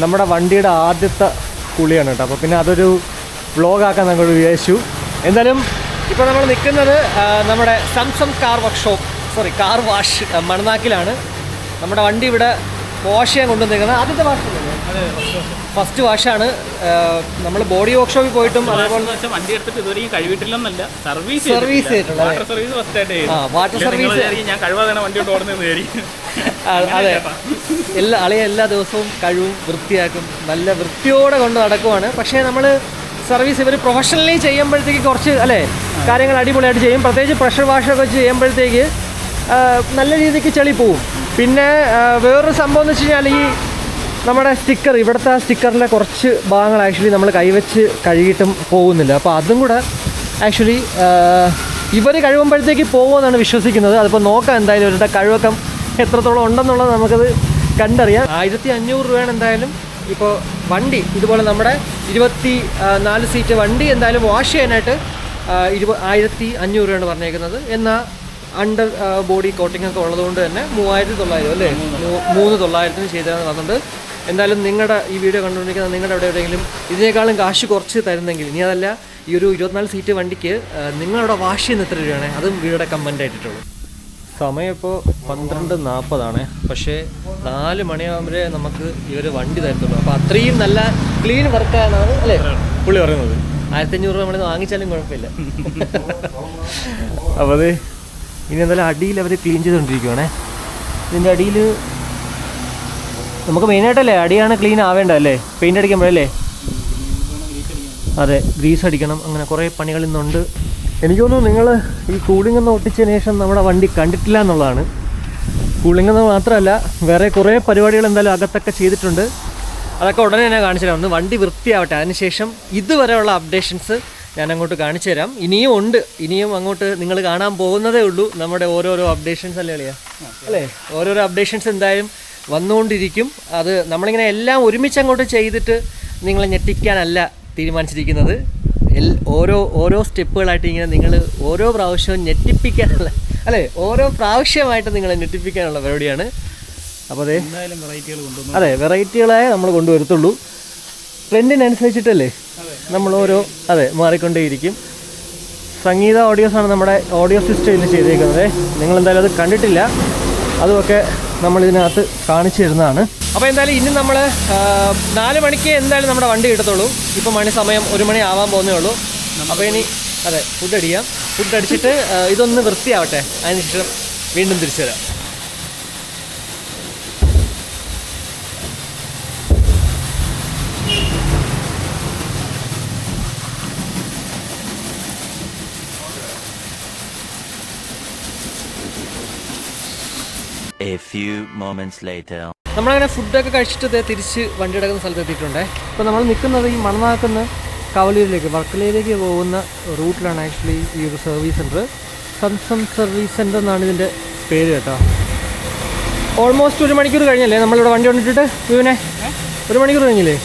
നമ്മുടെ വണ്ടിയുടെ ആദ്യത്തെ കുളിയാണ് കേട്ടോ. അപ്പോൾ പിന്നെ അതൊരു വ്ളോഗാക്കാൻ നമ്മൾ വിചാരിച്ചു. എന്തായാലും ഇപ്പോൾ നമ്മൾ നിൽക്കുന്നത് നമ്മുടെ Zamzam car workshop sorry car wash മണനാക്കിലാണ് നമ്മുടെ വണ്ടി ഇവിടെ വാഷ് ചെയ്യാൻ കൊണ്ടുവന്നിരിക്കുന്നത് ആദ്യത്തെ വാഷ് ഫസ്റ്റ് വാഷാണ് നമ്മൾ ബോഡി വർക്ക്ഷോപ്പിൽ പോയിട്ടും അതേപോലെ വണ്ടി എടുത്തിട്ട് ഇതുവരെയും കഴിവിട്ടില്ലെന്നല്ല service service water service first ആയിട്ട് വാട്ടർ സർവീസ് ഞാൻ കഴിവാതെ വണ്ടി ഓടുന്നത് അതെ. എല്ലാ അളിയ എല്ലാ ദിവസവും കഴിവും വൃത്തിയാക്കും. നല്ല വൃത്തിയോടെ കൊണ്ട് നടക്കുവാണ്. പക്ഷേ നമ്മൾ സർവീസ് ഇവർ പ്രൊഫഷണലി ചെയ്യുമ്പോഴത്തേക്ക് കുറച്ച് അല്ലേ? കാര്യങ്ങൾ അടിപൊളിയായിട്ട് ചെയ്യും. പ്രത്യേകിച്ച് പ്രഷർ വാഷൊക്കെ വെച്ച് ചെയ്യുമ്പോഴത്തേക്ക് നല്ല രീതിക്ക് ചെളി പോവും. പിന്നെ വേറൊരു സംഭവം എന്ന് വെച്ച് കഴിഞ്ഞാൽ ഈ നമ്മുടെ സ്റ്റിക്കർ ഇവിടുത്തെ സ്റ്റിക്കറിന്റെ കുറച്ച് ഭാഗങ്ങൾ ആക്ച്വലി നമ്മൾ കൈവച്ച് കഴുകിയിട്ടും പോകുന്നില്ല. അപ്പോൾ അതും കൂടെ ആക്ച്വലി ഇവർ കഴിവുമ്പോഴത്തേക്ക് പോകുമെന്നാണ് വിശ്വസിക്കുന്നത്. അതിപ്പോൾ നോക്കാം എന്തായാലും ഇവരുടെ കഴിവൊക്കെ എത്രത്തോളം ഉണ്ടെന്നുള്ളത് നമുക്കത് കണ്ടറിയാം. ആയിരത്തി അഞ്ഞൂറ് രൂപയാണ് എന്തായാലും ഇപ്പോൾ വണ്ടി. ഇതുപോലെ നമ്മുടെ ഇരുപത്തി നാല് സീറ്റ് വണ്ടി എന്തായാലും വാഷ് ചെയ്യാനായിട്ട് ഇരുപ ആയിരത്തി അഞ്ഞൂറ് രൂപയാണ് പറഞ്ഞേക്കുന്നത്. എന്നാൽ അണ്ടർ ബോഡി കോട്ടിംഗ് ഒക്കെ ഉള്ളതുകൊണ്ട് തന്നെ മൂവായിരത്തി തൊള്ളായിരം അല്ലേ മൂന്ന് തൊള്ളായിരത്തിന് ചെയ്തതെന്ന് പറഞ്ഞിട്ടുണ്ട് എന്തായാലും നിങ്ങളുടെ ഈ വീഡിയോ കണ്ടുകൊണ്ടിരിക്കുന്ന നിങ്ങളുടെ എവിടെ എവിടെയെങ്കിലും ഇതിനേക്കാളും കാശ് കുറച്ച് തരുന്നെങ്കിൽ ഇനി അതല്ല ഈ ഒരു ഇരുപത്തിനാല് സീറ്റ് വണ്ടിക്ക് നിങ്ങളുടെ വാഷ് ചെയ്യുന്ന എത്ര രൂപയാണ്? അതും വീടിയുടെ കമന്റ് ആയിട്ടിട്ടുള്ളൂ. സമയം ഇപ്പോൾ പന്ത്രണ്ട് നാൽപ്പതാണ് പക്ഷേ നാല് മണിയാകുമ്പോഴേ നമുക്ക് ഇവർ വണ്ടി തരത്തുള്ളൂ. അപ്പോൾ അത്രയും നല്ല ക്ലീൻ വർക്കാണെന്നാണ് അല്ലേ? പുള്ളി പറയുന്നത്. ആയിരത്തി അഞ്ഞൂറ് രൂപ നമ്മൾ വാങ്ങിച്ചാലും കുഴപ്പമില്ല. അപ്പോൾ അത് ഇനി എന്തായാലും അടിയിൽ അവർ ക്ലീൻ ചെയ്തുകൊണ്ടിരിക്കുവാണേ. ഇതിന്റെ അടിയിൽ നമുക്ക് മെയിനായിട്ടല്ലേ അടിയാണ് ക്ലീൻ ആവേണ്ടതല്ലേ പെയിന്റ് അടിക്കുമ്പോഴല്ലേ? അതെ ഗ്രീസ് അടിക്കണം അങ്ങനെ കുറേ പണികൾ ഇന്നുണ്ട് എനിക്ക് തോന്നുന്നു നിങ്ങൾ ഈ കൂളിംഗ് ഒന്ന് ഒട്ടിച്ചതിന് ശേഷം നമ്മുടെ വണ്ടി കണ്ടിട്ടില്ല എന്നുള്ളതാണ്. കൂളിംഗ് എന്ന് മാത്രമല്ല വേറെ കുറേ പരിപാടികൾ എന്തായാലും അകത്തൊക്കെ ചെയ്തിട്ടുണ്ട്. അതൊക്കെ ഉടനെ തന്നെ കാണിച്ചു തരാം. ഒന്ന് വണ്ടി വൃത്തിയാവട്ടെ. അതിനുശേഷം ഇതുവരെയുള്ള അപ്ഡേഷൻസ് ഞാൻ അങ്ങോട്ട് കാണിച്ചു തരാം. ഇനിയും ഉണ്ട്. ഇനിയും അങ്ങോട്ട് നിങ്ങൾ കാണാൻ പോകുന്നതേ ഉള്ളൂ. നമ്മുടെ ഓരോരോ അപ്ഡേഷൻസ് അല്ലേ അളിയാ? അല്ലേ? ഓരോരോ അപ്ഡേഷൻസ് എന്തായാലും വന്നുകൊണ്ടിരിക്കും. അത് നമ്മളിങ്ങനെ എല്ലാം ഒരുമിച്ച് അങ്ങോട്ട് ചെയ്തിട്ട് നിങ്ങളെ ഞെട്ടിക്കാനല്ല തീരുമാനിച്ചിരിക്കുന്നത്. ഓരോ ഓരോ സ്റ്റെപ്പുകളായിട്ട് ഇങ്ങനെ നിങ്ങൾ ഓരോ പ്രാവശ്യവും ഞെട്ടിപ്പിക്കാനുള്ള അല്ലേ ഓരോ പ്രാവശ്യമായിട്ട് നിങ്ങളെ ഞെട്ടിപ്പിക്കാനുള്ള പരിപാടിയാണ്. അപ്പോൾ അതെ അതെ വെറൈറ്റികളായ നമ്മൾ കൊണ്ടുവരത്തുള്ളൂ. ട്രെൻഡിനനുസരിച്ചിട്ടല്ലേ നമ്മൾ ഓരോ അതെ മാറിക്കൊണ്ടേയിരിക്കും. സംഗീത ഓഡിയോസാണ് നമ്മുടെ ഓഡിയോ സിസ്റ്റം ഇന്ന് ചെയ്തേക്കുന്നത്. നിങ്ങൾ എന്തായാലും അത് കണ്ടിട്ടില്ല. അതുമൊക്കെ നമ്മൾ ഇതിനകത്ത് കാണിച്ചു തരുന്നതാണ്. അപ്പോൾ എന്തായാലും ഇനി നമ്മൾ നാല് മണിക്ക് എന്തായാലും നമ്മുടെ വണ്ടി കിട്ടത്തുള്ളൂ. ഇപ്പോൾ മണി സമയം ഒരു മണി ആവാൻ പോകുന്നേ ഉള്ളൂ. അപ്പോൾ ഇനി അതെ ഫുഡ് അടിക്കാം. ഫുഡ് അടിച്ചിട്ട് ഇതൊന്ന് വൃത്തിയാവട്ടെ. അതിനുശേഷം വീണ്ടും തിരിച്ചു വരാം. A few moments later. നമ്മളങ്ങനെ ഫുഡൊക്കെ കഴിച്ചിട്ട് തിരിച്ച് വണ്ടി എടുക്കുന്ന സ്ഥലത്ത് എത്തിയിട്ടുണ്ട്. ഇപ്പോൾ നമ്മൾ നിൽക്കുന്നത് ഈ മണനാക്കുന്ന കവലയിലേക്ക് വർക്കലയിലേക്ക് പോകുന്ന റൂട്ടിലാണ് ആക്ച്വലി ഈ ഒരു service centre Zamzam service centre എന്നാണ് ഇതിന്റെ പേര് കേട്ടോ. ഓൾമോസ്റ്റ് ഒരു മണിക്കൂർ കഴിഞ്ഞല്ലേ? നമ്മളിവിടെ വണ്ടി കൊണ്ടിട്ടിട്ട്? ഇവനെ ഒരു മണിക്കൂർ കഴിഞ്ഞില്ലേ?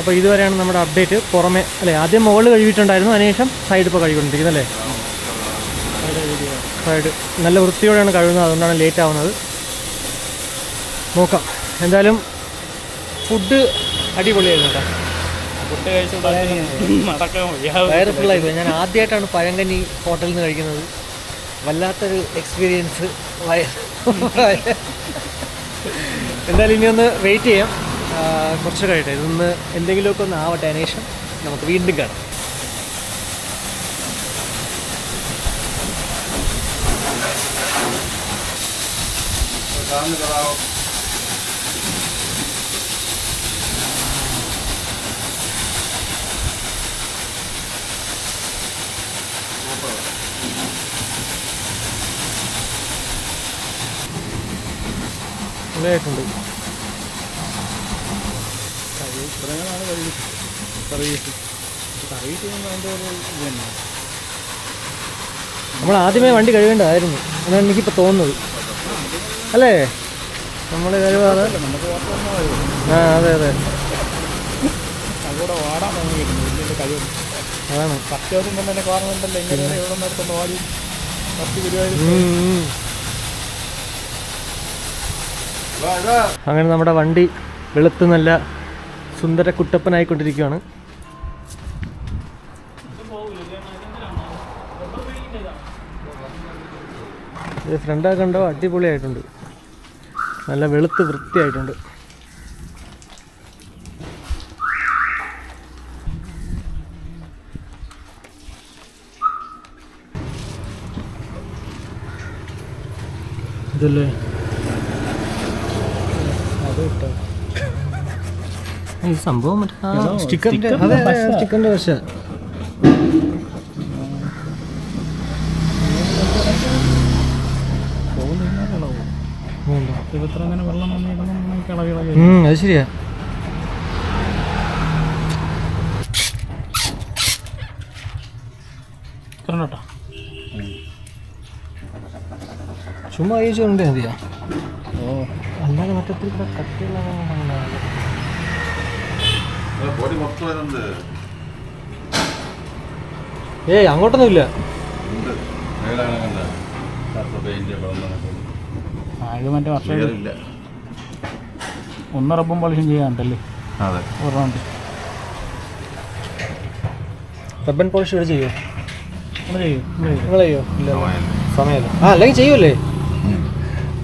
അപ്പോൾ ഇതുവരെയാണ് നമ്മുടെ അപ്ഡേറ്റ് പുറമെ അല്ലേ ആദ്യം മുകളിൽ കഴുകിയിട്ടുണ്ടായിരുന്നു അതിനുശേഷം സൈഡ് ഇപ്പോൾ കഴുകിക്കൊണ്ടിരിക്കുന്നത് അല്ലേ? നല്ല വൃത്തിയോടെയാണ് കഴുകുന്നത് അതുകൊണ്ടാണ് ലേറ്റ് ആവുന്നത്. നോക്കാം. എന്തായാലും ഫുഡ് അടിപൊളിയായിരുന്നു കേട്ടോ. ഫുഡ് കഴിച്ചു ഫുള്ളായി പോയി. ഞാൻ ആദ്യമായിട്ടാണ് പഴങ്കഞ്ഞി ഹോട്ടലിൽ നിന്ന് കഴിക്കുന്നത്. വല്ലാത്തൊരു എക്സ്പീരിയൻസ് എന്തായാലും ഇനി ഒന്ന് വെയിറ്റ് ചെയ്യാം കുറച്ച് കഴിയട്ടെ ഇതൊന്ന് എന്തെങ്കിലുമൊക്കെ ഒന്ന് ആവട്ടെ. അതിനുശേഷം നമുക്ക് വീണ്ടും കാണാം. നല്ലതായിട്ടുണ്ട് സർവീസ് സർവീസ് ചെയ്യുമ്പോൾ അതിന്റെ ഒരു ഇത് തന്നെ നമ്മൾ ആദ്യമേ വണ്ടി കഴുകേണ്ടതായിരുന്നു. എന്നാണ് എനിക്കിപ്പോൾ തോന്നുന്നത്. അല്ലേ? നമ്മൾ ഓർമ്മ ആ അതെ അതെ. അതാണ്. ഉം. അങ്ങനെ നമ്മുടെ വണ്ടി വെളുത്ത് നല്ല സുന്ദര കുട്ടപ്പനായിക്കൊണ്ടിരിക്കുകയാണ് ഇത് ഫ്രണ്ടൊക്കെ അടിപൊളിയായിട്ടുണ്ട്. നല്ല വെളുത്ത് വൃത്തിയായിട്ടുണ്ട്. ഇതല്ലേ? ഈ സംഭവം മറ്റേ സ്റ്റിക്കറിന്റെ സ്റ്റിക്കറിന്റെ അതെ പശ. സ്റ്റിക്കറിന്റെ വശ പോകുന്ന കളവും അങ്ങനെ വെള്ളം അത് ശരിയാ. ചുമ്മാ അയച്ചുകൊണ്ട് മതിയാ? ഓ. അല്ലാതെ മറ്റത്തിൽ കൂടെ കട്ടിയുള്ള ഏയ് അങ്ങോട്ടൊന്നുമില്ല. ഉണ്ട്. പെയിന്റ് വെള്ളം ഇത് മറ്റേ വർഷം ഒന്ന് റബ്ബും പോളിഷും ചെയ്യാനുണ്ടല്ലേ? അതെ. ഒരു റൗണ്ട് റബ്ബൻ പോളിഷ് ഇവിടെ ചെയ്യോ? നിങ്ങൾ ചെയ്യോ ഇല്ല സമയമല്ലേ. ആ അല്ലെങ്കിൽ.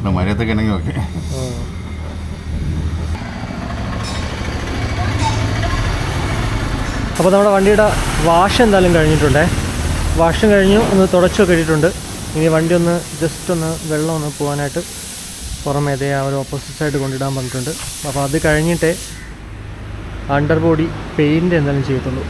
ഇവിടെ മഴയത്തൊക്കെ ഉണ്ടെങ്കിൽ ഓക്കെ. അപ്പോൾ നമ്മുടെ വണ്ടിയുടെ വാഷ് എന്തായാലും കഴിഞ്ഞിട്ടുണ്ടേ. വാഷും കഴിഞ്ഞു ഒന്ന് തുടച്ചൊക്കെ ഇട്ടിട്ടുണ്ട്. ഇനി വണ്ടി ഒന്ന് ജസ്റ്റ് ഒന്ന് വെള്ളം ഒന്ന് പോകാനായിട്ട് പുറമേ ഇതേ ആ ഒരു ഓപ്പോസിറ്റ് സൈഡ് കൊണ്ടിടാൻ പറഞ്ഞിട്ടുണ്ട്. അപ്പോൾ അത് കഴിഞ്ഞിട്ടേ അണ്ടർ ബോഡി പെയിന്റ് എന്തായാലും ചെയ്യത്തുള്ളൂ.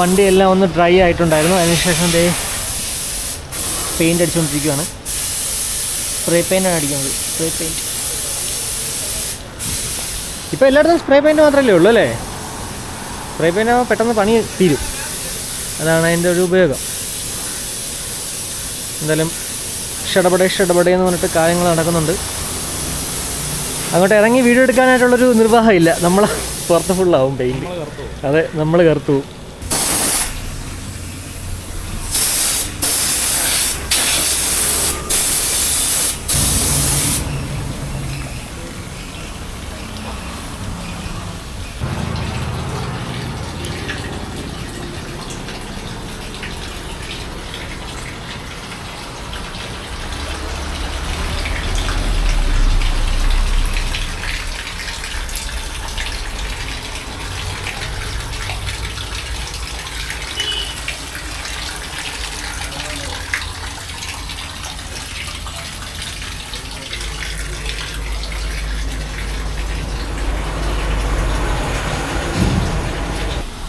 വണ്ടി എല്ലാം ഒന്ന് ഡ്രൈ ആയിട്ടുണ്ടായിരുന്നു. അതിനുശേഷം ദേ പെയിന്റ് അടിച്ചുകൊണ്ടിരിക്കുകയാണ് സ്പ്രേ പെയിന്റാണ് അടിക്കുന്നത്. സ്പ്രേ പെയിന്റ് ഇപ്പോൾ എല്ലായിടത്തും സ്പ്രേ പെയിന്റ് മാത്രമല്ലേ ഉള്ളൂ അല്ലേ? സ്പ്രേ പെയിന്റ് ആകുമ്പോൾ പെട്ടെന്ന് പണി തീരും. അതാണ് അതിന്റെ ഒരു ഉപയോഗം. എന്തായാലും ഷടപടേ ഷടപടേ എന്ന് പറഞ്ഞിട്ട് കാര്യങ്ങൾ നടക്കുന്നുണ്ട്. അങ്ങോട്ട് ഇറങ്ങി വീഡിയോ എടുക്കാനായിട്ടുള്ളൊരു നിർവാഹമില്ല. നമ്മൾ പുറത്ത് ഫുള്ളാവും പെയിന്റ് അതെ നമ്മൾ കറുത്തു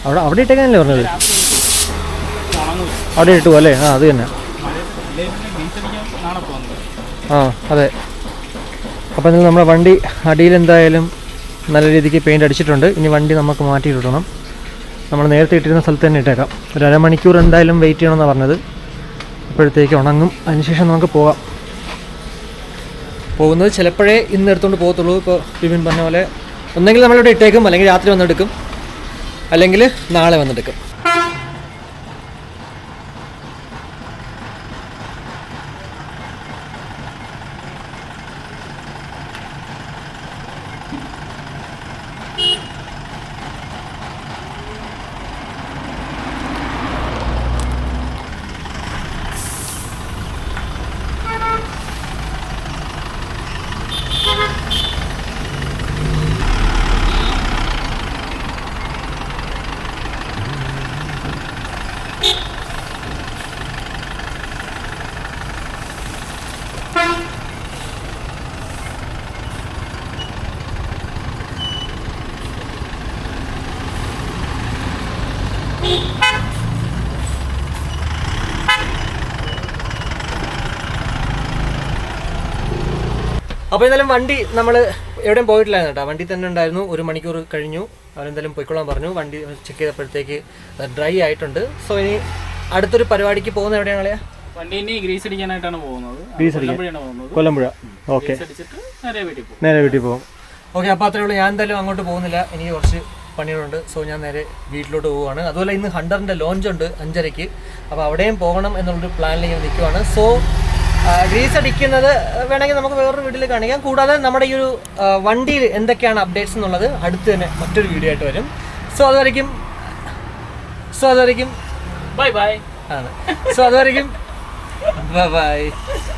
അവിടെ അവിടെ ഇട്ടേക്കാനല്ലേ പറഞ്ഞത്? അവിടെ ഇട്ടു അല്ലേ? ആ അത് തന്നെ. ആ അതെ. അപ്പം നിങ്ങൾ നമ്മുടെ വണ്ടി അടിയിൽ എന്തായാലും നല്ല രീതിക്ക് പെയിന്റ് അടിച്ചിട്ടുണ്ട്. ഇനി വണ്ടി നമുക്ക് മാറ്റി മാറ്റിയിടണം നമ്മൾ നേരത്തെ ഇട്ടിരുന്ന സ്ഥലത്ത് തന്നെ ഇട്ടേക്കാം. ഒരു അരമണിക്കൂർ എന്തായാലും വെയിറ്റ് ചെയ്യണമെന്നാണ് പറഞ്ഞത്. അപ്പോഴത്തേക്ക് ഉണങ്ങും. അതിനുശേഷം നമുക്ക് പോകാം. പോകുന്നത് ചിലപ്പോഴേ ഇന്ന് എടുത്തുകൊണ്ട് പോകത്തുള്ളൂ. ഇപ്പോൾ വിപിൻ പറഞ്ഞ പോലെ ഒന്നെങ്കിൽ നമ്മളിവിടെ ഇട്ടേക്കും. അല്ലെങ്കിൽ രാത്രി വന്നെടുക്കും അല്ലെങ്കിൽ നാളെ വന്നെടുക്കും. അപ്പോൾ എന്തായാലും വണ്ടി നമ്മൾ എവിടെയും പോയിട്ടില്ലായിരുന്നു കേട്ടോ. വണ്ടി തന്നെ ഉണ്ടായിരുന്നു. ഒരു മണിക്കൂർ കഴിഞ്ഞു. അവരെന്തായാലും പോയിക്കൊള്ളാൻ പറഞ്ഞു. വണ്ടി ചെക്ക് ചെയ്തപ്പോഴത്തേക്ക് ഡ്രൈ ആയിട്ടുണ്ട്. സോ ഇനി അടുത്തൊരു പരിപാടിക്ക് പോകുന്ന എവിടെയാണ് കളയാ വണ്ടി ഇനി ഗ്രീസ് അടിക്കാനായിട്ടാണ് പോകുന്നത്. ഗ്രീസ് അടിക്കാൻ? പോകുന്നത്. കൊല്ലമ്പുഴ ഓക്കെ നേരെ വീട്ടിൽ പോകും. ഓക്കെ അപ്പോൾ അത്രേ ഉള്ളൂ. ഞാൻ എന്തായാലും അങ്ങോട്ട് പോകുന്നില്ല. എനിക്ക് കുറച്ച് പണികളുണ്ട്. സോ ഞാൻ നേരെ വീട്ടിലോട്ട് പോവുകയാണ്. അതുപോലെ ഇന്ന് ഹണ്ടറിന്റെ ലോഞ്ച് ഉണ്ട് അഞ്ചരയ്ക്ക്. അപ്പോൾ അവിടെയും പോകണം എന്നുള്ളൊരു പ്ലാനിലേക്ക് ഞാൻ നിൽക്കുവാണ്. സോ ഗ്രീസ് അടിക്കുന്നത് വേണമെങ്കിൽ നമുക്ക് വേറൊരു വീട്ടിൽ കാണിക്കാം. കൂടാതെ നമ്മുടെ ഈ ഒരു വണ്ടിയിൽ എന്തൊക്കെയാണ് അപ്ഡേറ്റ്സ് എന്നുള്ളത് അടുത്ത് തന്നെ മറ്റൊരു വീഡിയോ ആയിട്ട് വരും. സോ അതുവരയ്ക്കും സോ അതുവരയ്ക്കും ബൈ ബൈ ആണ്. സോ അതുവരയ്ക്കും ബൈ